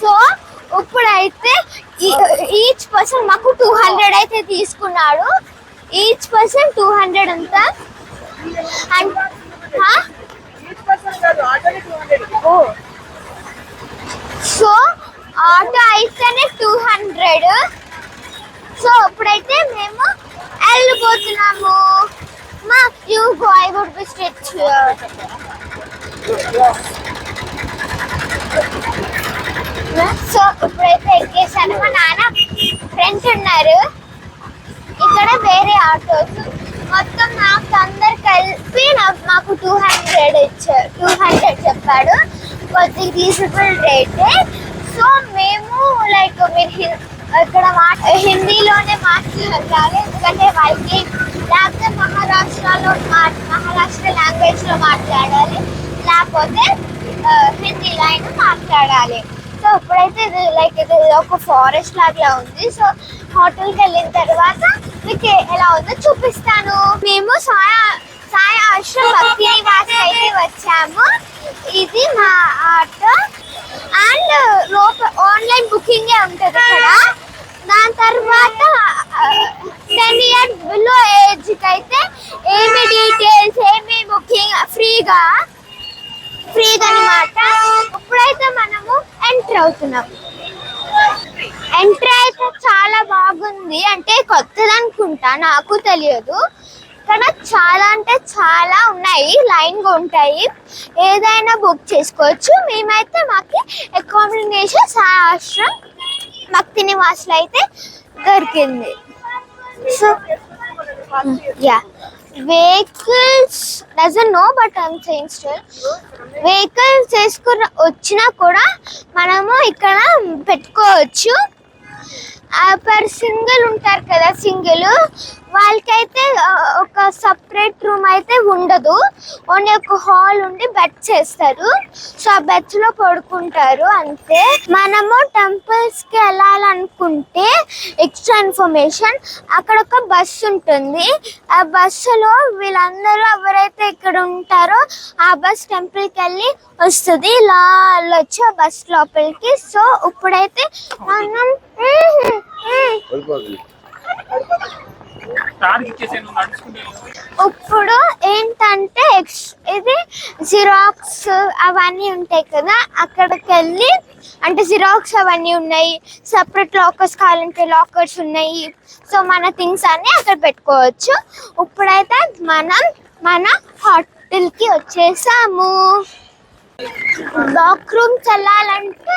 So ఇప్పుడైతే each person మాకు two hundred అయితే తీసుకున్నాడు. ఈచ్ పర్సన్ టూ హండ్రెడ్ అంతా అండ్ సో ఆటో అయితేనే టూ హండ్రెడ్ సో ఇప్పుడైతే మేము వెళ్ళిపోతున్నాము. మా you go I would be stretch. So ఇప్పుడైతే ఎక్కేసాను మా నాన్న ఫ్రెండ్స్ ఉన్నారు. ఇక్కడ వేరే ఆటోస్. మొత్తం నాకు అందరు కలిపి నాకు మాకు టూ హండ్రెడ్ ఇచ్చారు. టూ హండ్రెడ్ చెప్పాడు. కొద్దిగా రీజనబుల్ రేటే సో మేము లైక్ మీరు హి- ఇక్కడ మా హిందీలోనే మాట్లాడాలి. ఎందుకంటే వాళ్ళకి లేకపోతే మహారాష్ట్రలో మా- మహారాష్ట్ర లాంగ్వేజ్లో మాట్లాడాలి. లేకపోతే హిందీలో అయినా మాట్లాడాలి. సో ఇప్పుడైతే ఇది లైక్ ఇది ఒక ఫారెస్ట్ లాగా ఉంది. సో హోటల్కి వెళ్ళిన తర్వాత మీకు ఎలా ఉందో చూపిస్తాను. మేము సాయ సాయ ఆశ్రమ భక్తి నివాస్ అయితే వచ్చాము. ఇది మా auto. And rope online booking ఉంటుంది ఇక్కడ దాని తర్వాత టెన్ ఇయర్ బిలో ఏజ్కి అయితే ఏమి డీటెయిల్స్ ఏమి బుకింగ్ ఫ్రీగా ఫ్రీగా అనమాట ఇప్పుడైతే మనము ఎంటర్ అవుతున్నాం. ఎంట్రీ అయితే చాలా బాగుంది. అంటే కొత్తది అనుకుంటా నాకు తెలియదు. కానీ చాలా అంటే చాలా ఉన్నాయి. లైన్గా ఉంటాయి. ఏదైనా బుక్ చేసుకోవచ్చు. మేమైతే మాకు అకామిడేషన్ ఆశ్రమ్ భక్తి నివాసులు అయితే దొరికింది. So ya vehicles dozen no but I'm saying still vehicles చేసుకున్న వచ్చినా కూడా మనము ఇక్కడ పెట్టుకోవచ్చు. పర్ సింగిల్ ఉంటారు కదా సింగిల్. వాళ్ళకైతే ఒక సపరేట్ రూమ్ అయితే ఉండదు. ఓన్లీ ఒక హాల్ ఉండి బెడ్ చేస్తారు. సో ఆ బెడ్స్లో పడుకుంటారు అంతే. మనము టెంపుల్స్కి వెళ్ళాలనుకుంటే ఎక్స్ట్రా ఇన్ఫర్మేషన్ అక్కడ ఒక బస్సు ఉంటుంది. ఆ బస్సులో వీళ్ళందరూ ఎవరైతే ఇక్కడ ఉంటారో ఆ బస్ టెంపుల్కి వెళ్ళి వస్తుంది. ఇలా వచ్చి ఆ బస్ లోపలికి. సో ఇప్పుడైతే మనం ఇప్పుడు ఏంటంటే ఎక్స్- ఇది జిరాక్స్ అవన్నీ ఉంటాయి కదా అక్కడికి వెళ్ళి అంటే జిరాక్స్ అవన్నీ ఉన్నాయి సపరేట్ లాకర్స్ కావాలంటే లాకర్స్ ఉన్నాయి. సో మన థింగ్స్ అన్ని అక్కడ పెట్టుకోవచ్చు. ఇప్పుడైతే మనం మన హోటల్కి వచ్చేసాము. లాక్ రూమ్స్ వెళ్ళాలంటే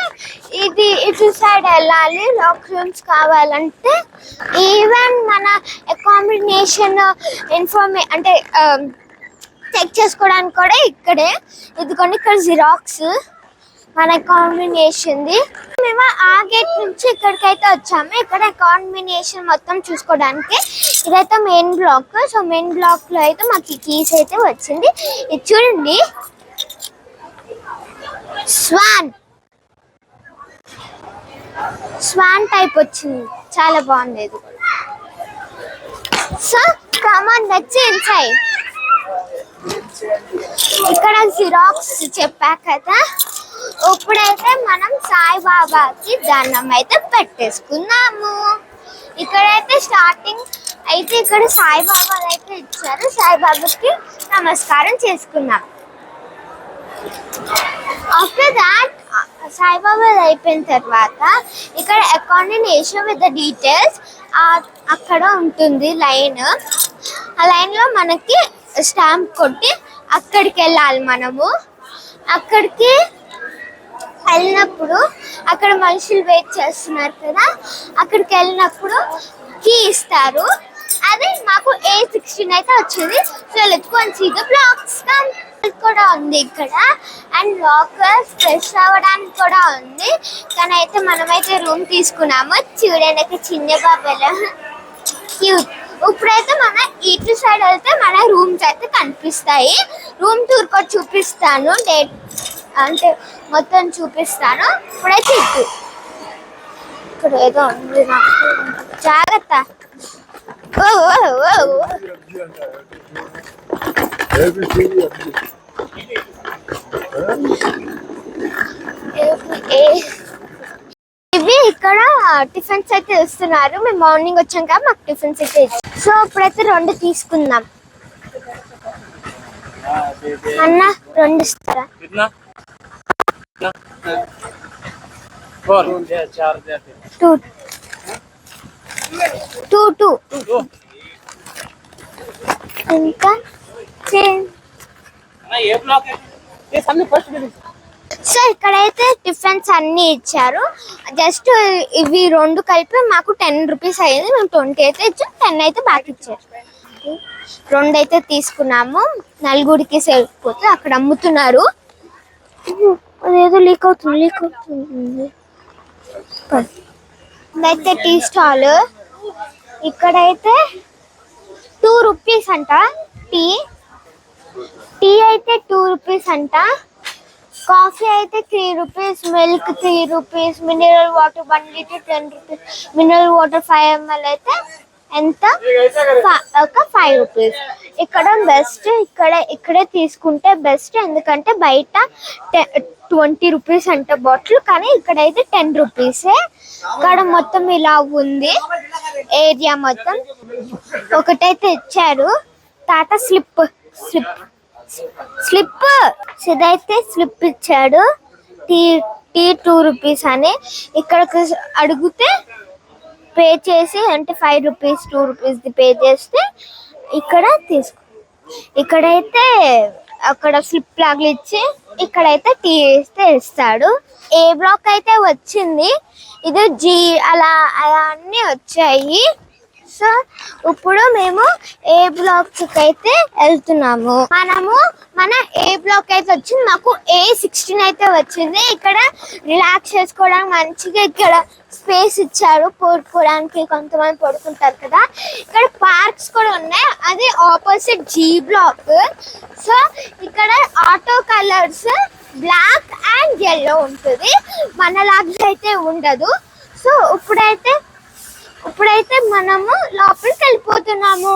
ఇది ఇటు సైడ్ వెళ్ళాలి. లాక్ రూమ్స్ కావాలంటే ఈవెన్ మన అకామిడేషన్ ఇన్ఫర్మే అంటే um, చెక్ చేసుకోవడానికి కూడా ఇక్కడే. ఇదిగోండి ఇక్కడ జిరాక్స్ మన కాంబినేషన్ది మేము ఆ గేట్ నుంచి ఇక్కడికైతే వచ్చాము. ఇక్కడ కాంబినేషన్ మొత్తం చూసుకోవడానికి. ఇదైతే మెయిన్ బ్లాక్ సో మెయిన్ బ్లాక్లో అయితే మాకు కీస్ అయితే వచ్చింది. ఇది చూడండి. స్వాన్ స్వాన్ టైప్ వచ్చింది. చాలా బాగుంది ఇది సో కమాన్ వచ్చి ఇన్సైడ్ ఇక్కడ జిరాక్స్ చెప్పా కదా. ఇప్పుడైతే మనం సాయిబాబాకి దండం అయితే పెట్టేసుకున్నాము ఇక్కడైతే స్టార్టింగ్ అయితే ఇక్కడ సాయిబాబా అయితే ఇచ్చారు. సాయిబాబాకి నమస్కారం చేసుకున్నాం ఆఫ్టర్ దాట్ సాయిబాబా అయిపోయిన తర్వాత ఇక్కడ అకామిడేషన్ విత్ ద డీటెయిల్స్ అక్కడ ఉంటుంది లైన్ ఆ లైన్లో మనకి స్టాంప్ కొట్టి అక్కడికి వెళ్ళాలి మనము. అక్కడికి వెళ్ళినప్పుడు అక్కడ మనుషులు వెయిట్ చేస్తున్నారు కదా అక్కడికి వెళ్ళినప్పుడు కీ ఇస్తారు. అది మాకు ఏ సిక్స్టీన్ అయితే వచ్చింది. So let's see the blocks కూడా ఉంది ఇక్కడ. అండ్ లాకర్స్ ఫ్రెష్ అవ్వడానికి కూడా ఉంది. కానీ అయితే మనమైతే రూమ్ తీసుకున్నాము. చూడడానికి చిన్న బాబులో. క్యూట్ ఇప్పుడైతే మన ఇటు సైడ్ వెళ్తే మన రూమ్స్ అయితే కనిపిస్తాయి. రూమ్ టూర్ కూడా చూపిస్తాను. డేట్ అంటే మొత్తం చూపిస్తాను. ఇప్పుడైతే ఇటు. ఇక్కడ ఏదో ఉంది నాకు. జాగ్రత్త. ఓ ఓ ఓ. ఇవి ఇక్కడ టిఫిన్స్ అయితే ఇస్తున్నారు. మేము మార్నింగ్ వచ్చాం కదా మాకు టిఫిన్స్ అయితే సో ఇప్పుడైతే రెండు తీసుకుందాం. అన్న రెండు ఇస్తారా? Two two. టూ. ఇంకా? సో ఇక్కడైతే టిఫిన్స్ అన్ని ఇచ్చారు. జస్ట్ ఇవి రెండు కలిపి మాకు టెన్ రూపీస్ అయ్యింది. మేము ట్వంటీ అయితే ఇచ్చాం. టెన్ అయితే బాగా ఇచ్చారు. రెండు అయితే తీసుకున్నాము. నలుగురికి సరిపోతే అక్కడ అమ్ముతున్నారు. అదేదో లీక్ అవుతుంది లీక్ అవుతుంది. ఇదైతే టీ స్టాల్. ఇక్కడైతే టూ రూపీస్ అంట. టీ టీ అయితే టూ రూపీస్ అంట. కాఫీ అయితే three rupees milk three rupees mineral water one litre ten rupees. Mineral water five ML అయితే ఎంత? ఒక ఫైవ్ రూపీస్. ఇక్కడ బెస్ట్ ఇక్కడ ఇక్కడే తీసుకుంటే బెస్ట్. ఎందుకంటే బయట ట్వంటీ రూపీస్ అంట బాటిల్ కానీ ఇక్కడైతే టెన్ రూపీసే. ఇక్కడ మొత్తం ఇలా ఉంది. ఏరియా మొత్తం. ఒకటైతే ఇచ్చారు. టాటా స్లిప్ స్లిప్. స్లిప్. ఇదైతే స్లిప్ ఇచ్చాడు. టీ టీ టూ రూపీస్ అని. ఇక్కడ అడిగితే పే చేసి అంటే ఫైవ్ రూపీస్ టూ రూపీస్ది పే చేస్తే ఇక్కడ తీసుకో. ఇక్కడైతే అక్కడ స్లిప్ లాగా ఇచ్చి ఇక్కడైతే టీ వేస్తే ఇస్తాడు. ఏ బ్లాక్ అయితే వచ్చింది ఇది జీ అలా అలా అన్నీ వచ్చాయి. సో ఇప్పుడు మేము ఏ బ్లాక్ అయితే వెళ్తున్నాము. మనము మన ఏ బ్లాక్ అయితే వచ్చింది మాకు ఏ సిక్స్టీన్ అయితే వచ్చింది. ఇక్కడ రిలాక్స్ చేసుకోవడానికి మంచిగా ఇక్కడ స్పేస్ ఇచ్చారు. పడుకోవడానికి కొంతమంది పడుకుంటారు కదా. ఇక్కడ పార్క్స్ కూడా ఉన్నాయి. అది ఆపోజిట్ జీ బ్లాక్ సో ఇక్కడ auto colours black and yellow ఉంటుంది. మన లాగ్స్ అయితే ఉండదు. సో ఇప్పుడైతే ఇప్పుడైతే మనము లోపలికి వెళ్ళిపోతున్నాము.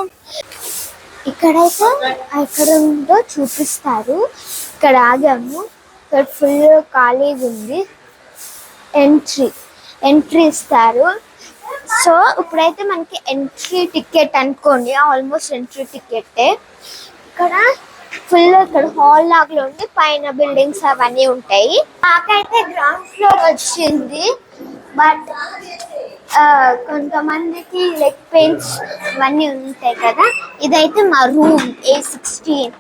ఇక్కడైతే ఎక్కడ ఉందో చూపిస్తారు. ఇక్కడ ఆగాము. ఇక్కడ ఫుల్ ఖాళీగా ఉంది. ఎంట్రీ ఎంట్రీ ఇస్తారు. సో ఇప్పుడైతే మనకి ఎంట్రీ టికెట్ అనుకోండి. ఆల్మోస్ట్ ఎంట్రీ టికెట్టే ఇక్కడ ఫుల్ ఇక్కడ హాల్ లాగా ఉండి పైన బిల్డింగ్స్ అవన్నీ ఉంటాయి. నాకైతే గ్రౌండ్ ఫ్లోర్ వచ్చింది. బట్ కొంతమందికి లెగ్ పెయిన్స్ ఇవన్నీ ఉంటాయి కదా. ఇదైతే మా రూమ్ ఏ సిక్స్టీన్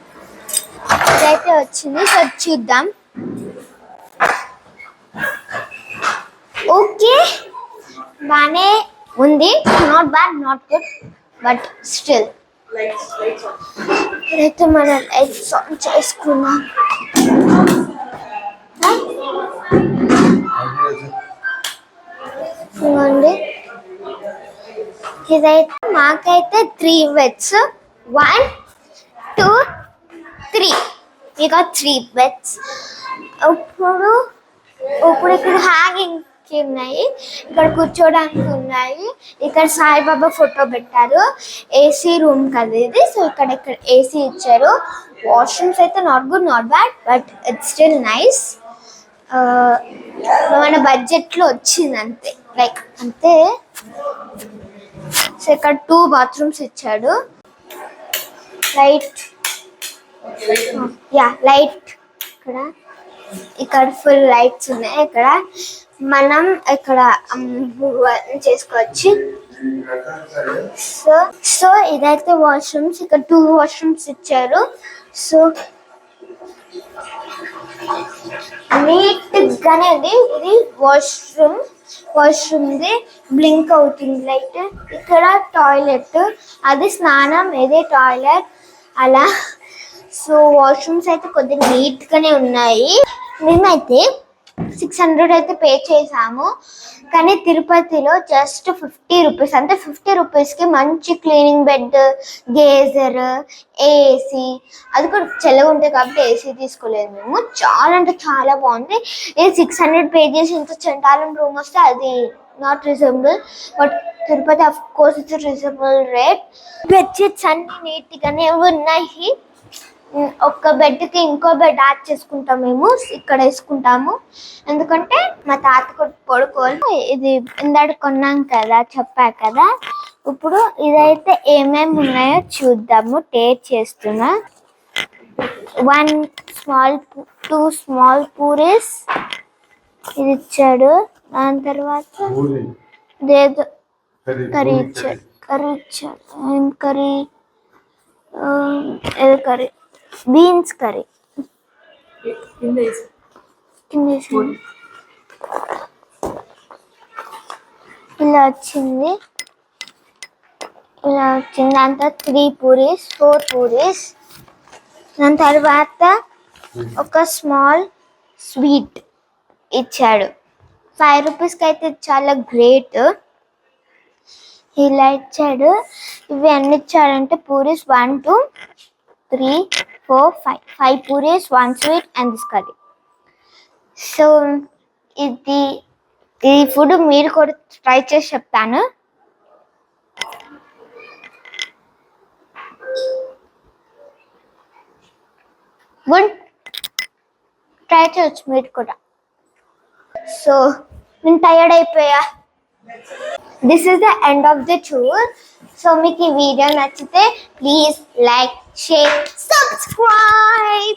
ఇదైతే వచ్చింది. సో చూద్దాం. ఓకే బాగానే ఉంది. Not bad not good but still ఇప్పుడైతే మన లైట్స్ ఆన్ చేసుకున్నాం. ఇదైతే మాకైతే three beds one two three ఇక త్రీ బెడ్స్ ఇప్పుడు ఇప్పుడు ఇక్కడ హ్యాంగింగ్ ఉన్నాయి. ఇక్కడ కూర్చోడానికి ఉన్నాయి. ఇక్కడ సాయిబాబా ఫోటో పెట్టారు. ఏసీ రూమ్ కదా ఇది. సో ఇక్కడ ఇక్కడ ఏసీ ఇచ్చారు. వాష్రూమ్స్ అయితే not good not bad but it's still nice మన బడ్జెట్లో వచ్చింది అంతే. లైక్ అంతే. సో ఇక్కడ టూ బాత్రూమ్స్ ఇచ్చాడు. లైట్. Yeah light. ఇక్కడ. ఇక్కడ ఫుల్ లైట్స్ ఉన్నాయి. ఇక్కడ మనం ఇక్కడ చేసుకోవచ్చు. సో సో ఇదైతే వాష్రూమ్స్. ఇక్కడ టూ వాష్రూమ్స్ ఇచ్చారు. సో నీట్ గానే ఇది వాష్రూమ్. వాష్రూమ్ ది బ్లింక్ అవుతుంది లైట్. ఇక్కడ టాయిలెట్. అది స్నానం ఇదే టాయిలెట్. అలా. సో వాష్రూమ్స్ అయితే కొద్దిగా నీట్ గానే ఉన్నాయి. మేమైతే సిక్స్ హండ్రెడ్ అయితే పే చేసాము కానీ తిరుపతిలో జస్ట్ ఫిఫ్టీ రూపీస్ అంటే ఫిఫ్టీ రూపీస్కి మంచి క్లీనింగ్ బెడ్ గేజర్ ఏసీ అది కూడా చల్లగా ఉంటుంది కాబట్టి ఏసీ తీసుకోలేదు మేము. చాలా అంటే చాలా బాగుంది. ఇది సిక్స్ హండ్రెడ్ పే చేసి ఇంత చండాలం రూమ్ వస్తే అది not reasonable but Tirupati of course it's reasonable rate bedsheets అన్ని నీట్గానే ఉన్నాయి. ఒక్క బెడ్కి ఇంకో బెడ్ యాడ్ చేసుకుంటాం మేము ఇక్కడ వేసుకుంటాము. ఎందుకంటే మా తాత పడుకోవాలి. ఇది ఇందాక కొన్నాం కదా చెప్పా కదా. ఇప్పుడు ఇదైతే ఏమేమి ఉన్నాయో చూద్దాము టేస్ట్ చేస్తున్నా. One small two small puris ఇది ఇచ్చాడు దాని తర్వాత ఇదేదో కర్రీ. ఇచ్చాడు. కర్రీ ఇచ్చాడు. ఏం కర్రీ? ఏదో కర్రీ. Beans curry. ఇలా వచ్చింది. ఇలా వచ్చింది. దాని తర్వాత త్రీ పూరీస్ ఫోర్ పూరీస్. దాని తర్వాత ఒక స్మాల్ స్వీట్ ఇచ్చాడు. ఫైవ్ రూపీస్కి అయితే చాలా గ్రేట్. ఇలా ఇచ్చాడు. ఇవి ఎన్ని ఇచ్చాడంటే puris one two three four five five puris one sweet and this curry so ఇది ఈ ఫుడ్ మీరు కూడా ట్రై చేసి చెప్తాను. గుడ్ ట్రై చేయొచ్చు మీరు కూడా. సో నేను టైర్డ్ అయిపోయా? This is the end of the tour so మీకు ఈ వీడియో నచ్చితే ప్లీజ్ లైక్ షేర్ సబ్స్క్రైబ్